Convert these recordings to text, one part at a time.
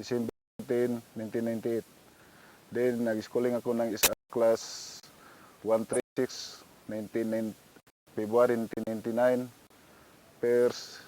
December 10, 1998. Then, nag-schooling ako ng isa class 136, 19, February 1999. First,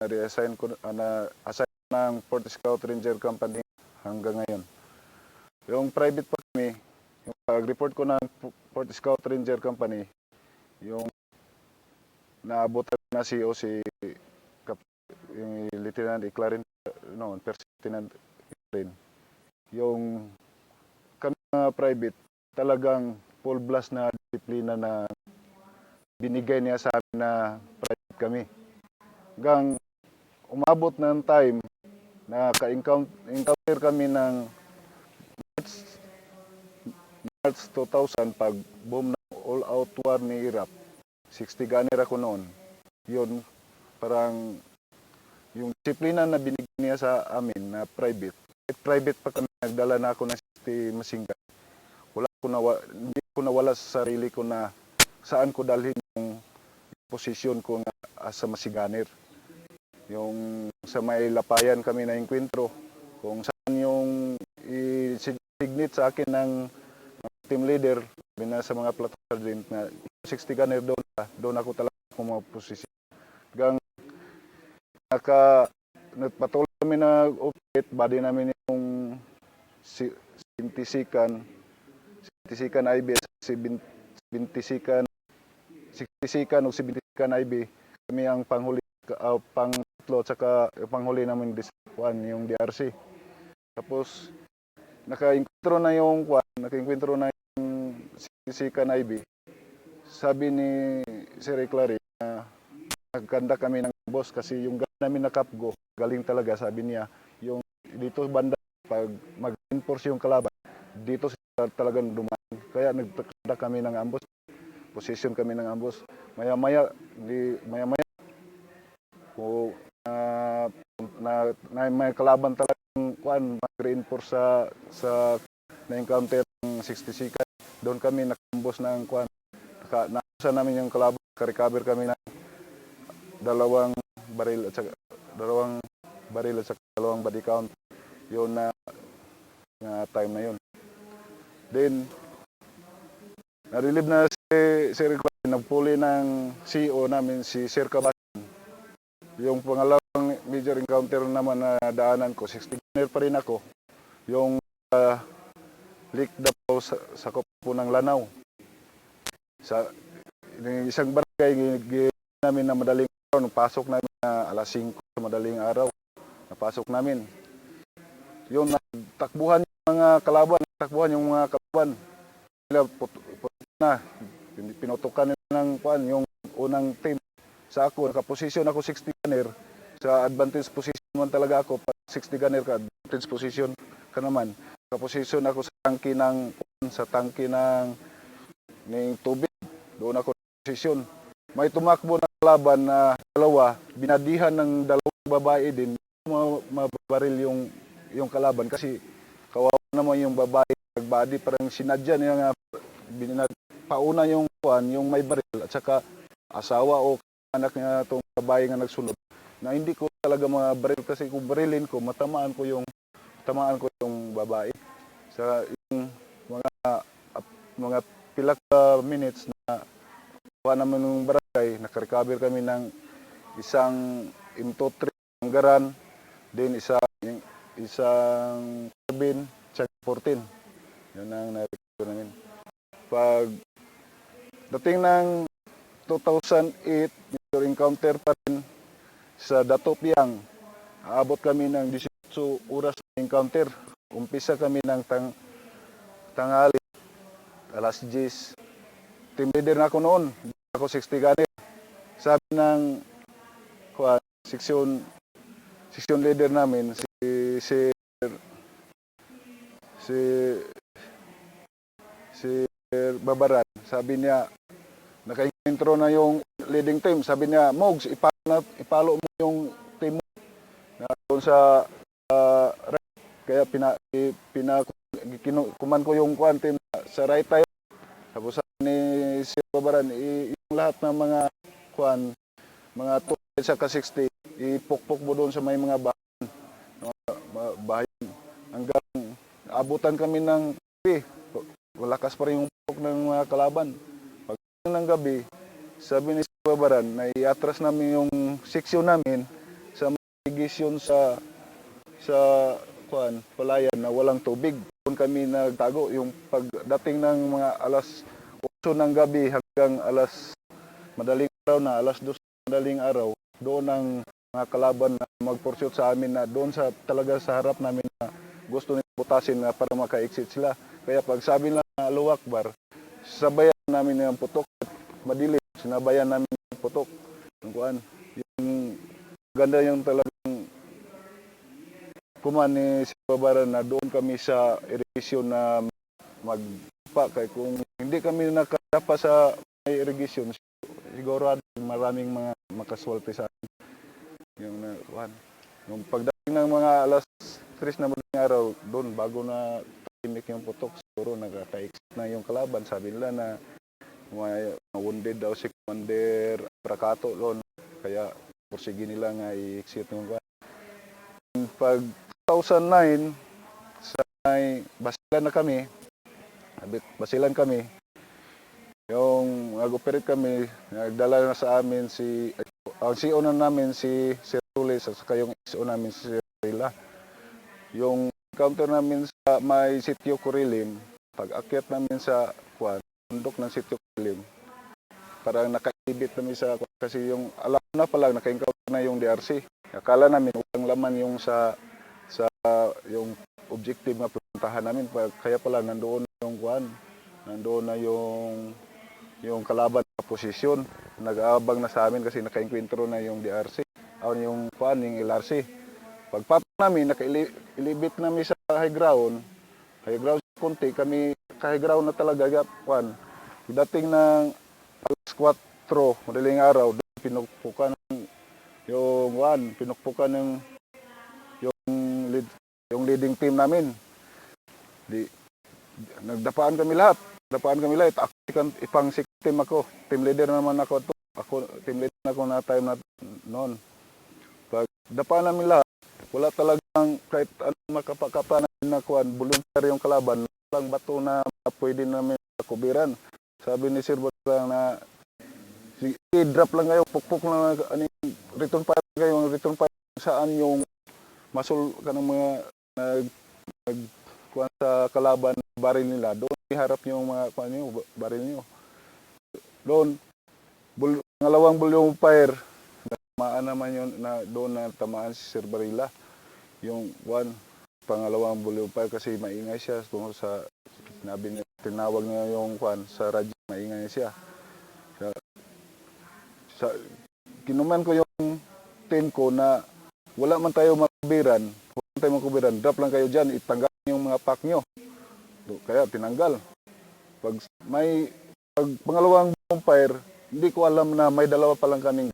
na-reassign ko, ah, na-assign ng Port Scout Ranger Company hanggang ngayon. Yung private pa kami, yung pag-report ko ng Port Scout Ranger Company, yung naabot na si o si yung Lieutenant Iclarin no, First Lieutenant Iclarin. Yung kami private, talagang full blast na disiplina na binigay niya sa amin na private kami. Hanggang umabot ng time na ka-encounter kami ng March, March 2000 pag boom ng all-out war ni Iraq. 60 gunner ako noon. Yun, parang yung disiplina na binigyan niya sa amin na private. Kahit private pa kami, nagdala na ako ng 60 machine gun. Wala ko na, hindi ko nawala sa sarili ko na saan ko dalhin yung posisyon ko nga as a masiganer. Yung sa may lapayan kami na enkwentro, kung saan yung i-signate sa akin ng team leader, na sa mga platoon sergeant na 60 gunner doon, doon ako talaga pumaposisyon. Hanggang naka, nagpatuloy kami na operate, body namin yung si, sintisikan, sintisikan IB, sintisikan, sintisikan o sintisikan IB, kami ang panghuli, uh, pang tatlo, tsaka yung panghuli namin one, yung DRC. Tapos, naka-encuentro na yung kwan, naka-encuentro na yung sisikan IB. Sabi ni Sir Clary na nagkanda kami ng boss kasi yung namin na Kapgo, galing talaga, sabi niya, yung dito banda, pag mag-enforce yung kalaban, dito sila talagang dumaan. Kaya nagkanda kami ng ambos, position kami ng ambos. Maya-maya, di, maya-maya, kung na, na, na may kalaban talagang kuan mag-reinforce sa sa na-encounter ng 60 sikat. Doon kami nakambos ng kuan. Naka, namin yung kalaban, ka-recover kami ng dalawang baril at saka dalawang baril at saka dalawang body count. Yun na, na time na yun. Then, na-relieve na si Sir Clay, nagpuli ng CEO namin, si Sir Cabas. Yung pangalawang major encounter naman na daanan ko, 60 gunner pa rin ako. Yung uh, leak daw sa, sa kupo ng Lanao. Sa isang barangay namin na madaling nung pasok namin na alas 5 sa madaling araw, napasok namin. Yung nagtakbuhan yung mga kalaban, nagtakbuhan yung mga kalaban. Nila put, na, pinutukan nila ng kuan, yung unang team sa ako, nakaposisyon ako 60 gunner. Sa advantage position man talaga ako, pag 60 gunner ka, advantage position ka naman. Nakaposisyon ako sa tangki ng, sa tangki ng, ng tubig. Doon ako posisyon. May tumakbo na laban na dalawa, binadihan ng dalawang babae din, ma- mababaril yung, yung kalaban kasi kawawa naman yung babae, nagbadi parang sinadya niya nga, binag, pauna yung kuan, yung may baril at saka asawa o anak niya itong babae nga nagsunod na hindi ko talaga mabaril kasi kung barilin ko matamaan ko yung tamaan ko yung babae. Sa yung mga mga pila ka minutes na kuha naman ng barangay nakarecover kami ng isang M23 anggaran din isa isang carbine check 14 yun ang na-recover namin pag dating ng 2008 major encounter pa rin sa Datopiang. Aabot kami ng 18 oras na encounter. Umpisa kami ng tang tanghali, alas 10. Team leader na ako noon. Ako 60 ganit. Sabi ng section section leader namin si si si si Babaran. Sabi niya naka-intro na yung leading team. Sabi niya, Mogs, ipalo, ipalo mo yung team. Na doon sa uh. Kaya pina, pina kuman ko yung kuan team sa right tayo. Tapos ni si Babaran, yung lahat ng mga kuan, mga 2 sa ka 60, ipukpok mo doon sa may mga bahay, bahay abutan kami ng gabi. Walakas pa rin yung pok ng mga kalaban. Pag ng gabi, sabi ni Babaran, na iatras namin yung seksyon namin sa mitigation sa sa kuan palayan na walang tubig. Doon kami nagtago yung pagdating ng mga alas 8 ng gabi hanggang alas madaling araw na alas 2 madaling araw doon ang mga kalaban na magpursuit sa amin na doon sa talaga sa harap namin na gusto nila butasin na para maka-exit sila. Kaya pag sabi na Allahu Akbar, sabayan namin ng putok madilim, sinabayan namin ng putok. Yung kuan, yung ganda yung talagang kuman ni si Babaran na doon kami sa irrigation na magpa kay kung hindi kami nakadapa sa may irrigation siguro maraming mga makaswerte sa amin. Yung na kuan yung pagdating ng mga alas 3 na madaling araw doon bago na tahimik yung putok siguro nagka-exit na yung kalaban. Sabi nila na may wounded daw si Commander Prakato doon. Kaya pursige nila nga i-exit yung kuan pag 2009 sa may basilan na kami basilan kami yung nag-operate kami nagdala na sa amin si ang CEO na namin si Sir Rules at saka yung SO namin si Sir Rila yung encounter namin sa may sitio Kurilim pag akyat namin sa kwan bundok ng sitio Kurilim parang nakaibit namin sa kwan, kasi yung alam na pala naka-encounter na yung DRC akala namin walang laman yung sa sa yung objective na puntahan namin. Kaya pala nandoon na yung kwan nandoon na yung yung kalaban posisyon nag-aabang na sa amin kasi naka-enkwentro na yung DRC o yung kwan yung LRC pagpapag namin naka-ilibit namin sa high ground. High ground konti kami high ground na talaga kwan dating ng alas 4 madaling araw pinukpukan ng yung kwan pinukpukan ng yung lead, yung leading team namin. Di nagdapaan kami lahat dapaan kami lahat. Ako ipang team ako team leader naman ako. To ako team leader ako na time na noon. Pag dapaan namin lahat wala talagang kahit anong makapakapa namin na kuan volunteer yung kalaban lang bato na pwede namin kubiran. Sabi ni Sir Botang na sige drop lang kayo pukpok lang ano return fire kayo return fire saan yung masul ka ng mga nag, nag sa kalaban baril nila. Doon iharap yung mga kuan niyo ba- baril niyo doon bul, pangalawang volume fire tamaan naman yun na doon na tamaan si Sir Barila yung one pangalawang volume fire kasi maingay siya tungkol sa sinabi niya tinawag niya yung kuan sa radyo maingay siya sa, sa kinuman ko yung team ko na wala man tayo makubiran, wala tayo makubiran, drop lang kayo dyan, itanggal yung mga pack nyo. Kaya tinanggal. Pag may pag pangalawang bonfire, hindi ko alam na may dalawa pa lang kaming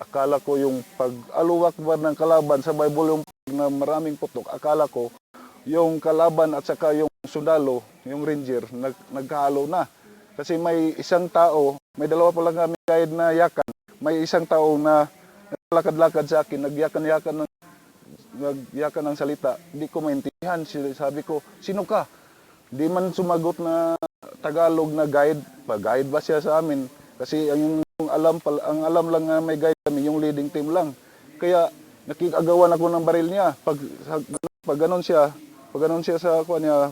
akala ko yung pag aluwak ba ng kalaban sa Bible yung na maraming putok, akala ko yung kalaban at saka yung sundalo, yung ranger, nag, nagkahalo na. Kasi may isang tao, may dalawa pa lang kami guide na yakan, may isang tao na lakad-lakad sa akin, nagyakan-yakan ng nagyakan ng salita. Hindi ko maintindihan. Sabi ko, sino ka? Di man sumagot na Tagalog na guide. Pa-guide ba siya sa amin? Kasi ang yung alam ang alam lang na may guide kami, yung leading team lang. Kaya nakikagawan ako ng baril niya. Pag pag ganun siya, pag ganun siya sa kuha niya,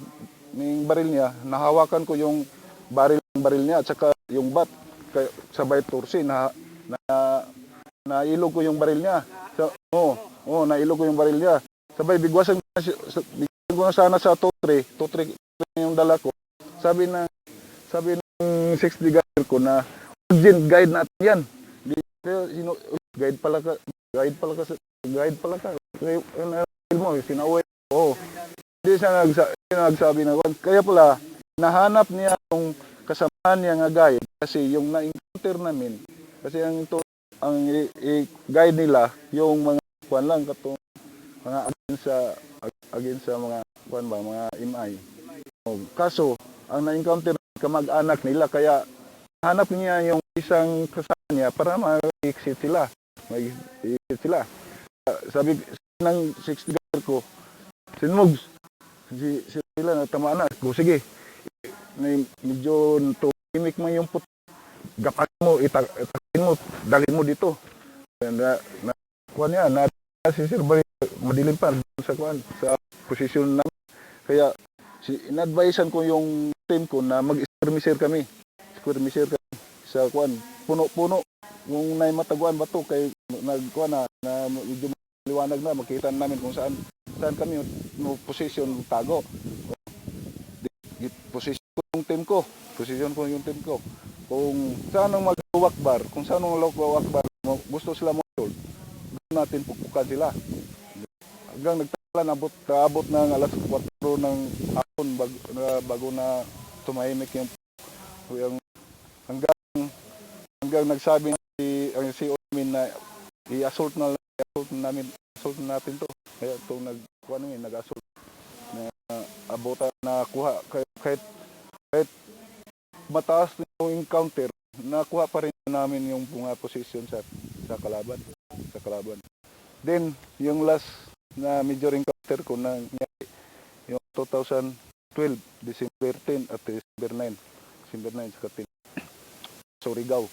yung baril niya, nahawakan ko yung baril baril niya at saka yung bat kay, sabay tursi na na nailog ko yung baril niya. So, oh, oh, nailog ko yung baril niya. Sabay bigwasan bigwasan ko na sana sa totre, totre yung dala ko. Sabi na sabi ng 60 guide ko na urgent guide natin yan. Di, sino, guide pala ka, guide pala ka, guide pala ka. Kaya, mo, sinaway. Siya nagsa, hindi siya nagsabi na, kaya pala, nahanap niya yung kasamahan niya nga guide kasi yung na-encounter namin, kasi ang ito, ang i- i- guide nila, yung mga kuan lang, katong mga against sa, ag- against sa mga kuan ba, mga MI. O, Kaso, ang na-encounter kamag-anak nila, kaya hanap niya yung isang kasama niya para mag-exit sila. Mag-exit sila. Ah, Sabi ng 60 guard ko, Sinmugs, si, si sila, natamaan na. Ko, sige, may medyo tumimik man yung put. Gapan mo, itak, itakin mo, dalhin mo dito. Na, na, kuha niya, na, si Sir Barry, madilim pa sa kuan sa posisyon namin. Kaya, si, in-advisean ko yung team ko na mag-skirmisher kami. Skirmisher kami sa kuan. Puno-puno. Kung na mataguan ba to kay nagkuan na, na medyo liwanag na, makita namin kung saan saan kami no position tago. Position ko yung team ko. Position ko yung team ko. Kung saan ang mag-wakbar, kung saan ang mo- gusto sila mo natin pupukan sila. Hanggang nagtala nabot, naabot ng alas 4 ng hapon bago na, bago na tumahimik yung, yung hanggang hanggang nagsabi si ang si Omin na i-assault na i-assault na namin assault na natin to. Kaya ito nag ano yun, nag-assault na abota na kuha kahit, kahit kahit mataas yung encounter nakuha pa rin namin yung mga position sa sa kalaban sa kalaban. Then, yung last na major encounter ko na yung 2012, December 10 at December 9. 9 sa Katin. Surigao,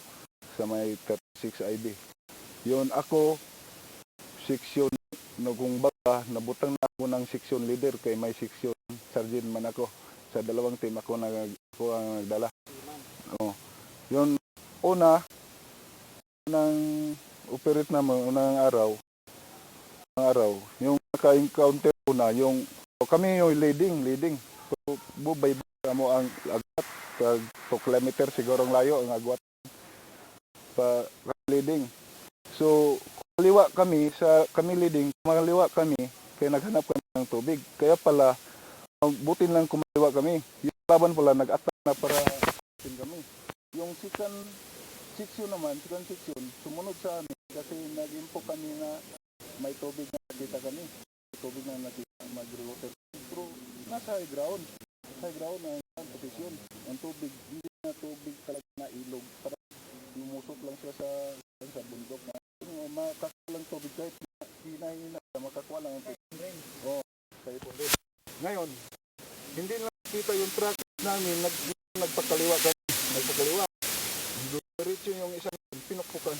sa may 36 IB. Yun, ako, section, no, kung baka, nabutang na ako ng section leader kay may section sergeant man ako. Sa dalawang team ako, nag, ako ang nagdala. Oh. Yun, una, unang operate naman unang araw, unang araw, yung naka-encounter ko na, yung o kami yung leading, leading. So, bubay mo ang agwat, pag 2 kilometer siguro ang layo ang agwat pa leading. So, kaliwa kami sa kami leading, kumaliwa kami kaya naghanap kami ng tubig. Kaya pala butin lang kumaliwa kami. Yung laban pala nag-attack na para kami. Yung second section naman, second section, sumunod sa amin kasi nag-info kami na may tubig na nakita kami. May tubig na nakita, mag-water. Pero nasa ground. High ground na ang posisyon. Ang tubig, hindi na tubig talaga na ilog. Para lumusok lang siya sa, sa bundok na yung makakuha lang tubig kahit hinahin na makakuha lang ang tubig. Oo, kahit hindi. Ngayon, hindi lang kita yung truck namin, nag, nagpakaliwa kami, nagpakaliwa. Diretso yung isang pinukpukan.